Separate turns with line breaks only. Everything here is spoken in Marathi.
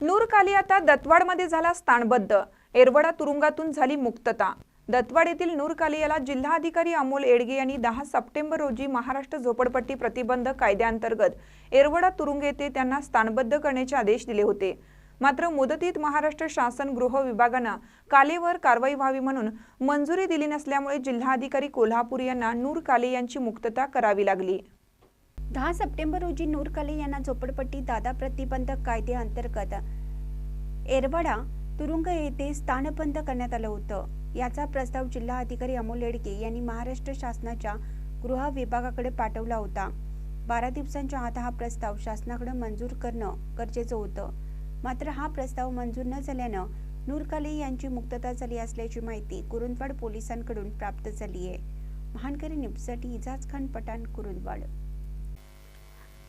नूरकाली आता दत्वाडमध्ये झाला स्थानबद्ध. एरवडा तुरुंगातून झाली मुक्तता. दत्वाड येथील नूरकालियाला जिल्हाधिकारी अमोल एडगे यांनी दहा सप्टेंबर रोजी महाराष्ट्र झोपडपट्टी प्रतिबंध कायद्याअंतर्गत एरवडा तुरुंग येथे त्यांना स्थानबद्ध करण्याचे आदेश दिले होते. मात्र मुदतीत महाराष्ट्र शासन गृह विभागानं कालेवर कारवाई व्हावी म्हणून मंजुरी दिली नसल्यामुळे जिल्हाधिकारी कोल्हापूर यांना नूर काले यांची मुक्तता करावी लागली.
दहा सप्टेंबर रोजी नूरकाले यांना झोपडपट्टी दादा प्रतिबंधक कायद्याअंतर्गत एरवाडा तुरुंग येथे स्थानबंद करण्यात आलं होतं. याचा प्रस्ताव जिल्हा अधिकारी अमोल येडके यांनी महाराष्ट्र शासनाच्या गृह विभागाकडे पाठवला होता. बारा दिवसांच्या आत हा प्रस्ताव शासनाकडे मंजूर करणं गरजेचं होतं. मात्र हा प्रस्ताव मंजूर न झाल्यानं नूरकाले यांची मुक्तता झाली असल्याची माहिती कुरुंदवाड पोलिसांकडून प्राप्त झाली आहे महानकरी निपसाठी इजाज खान पठाण कुरुंदवाड.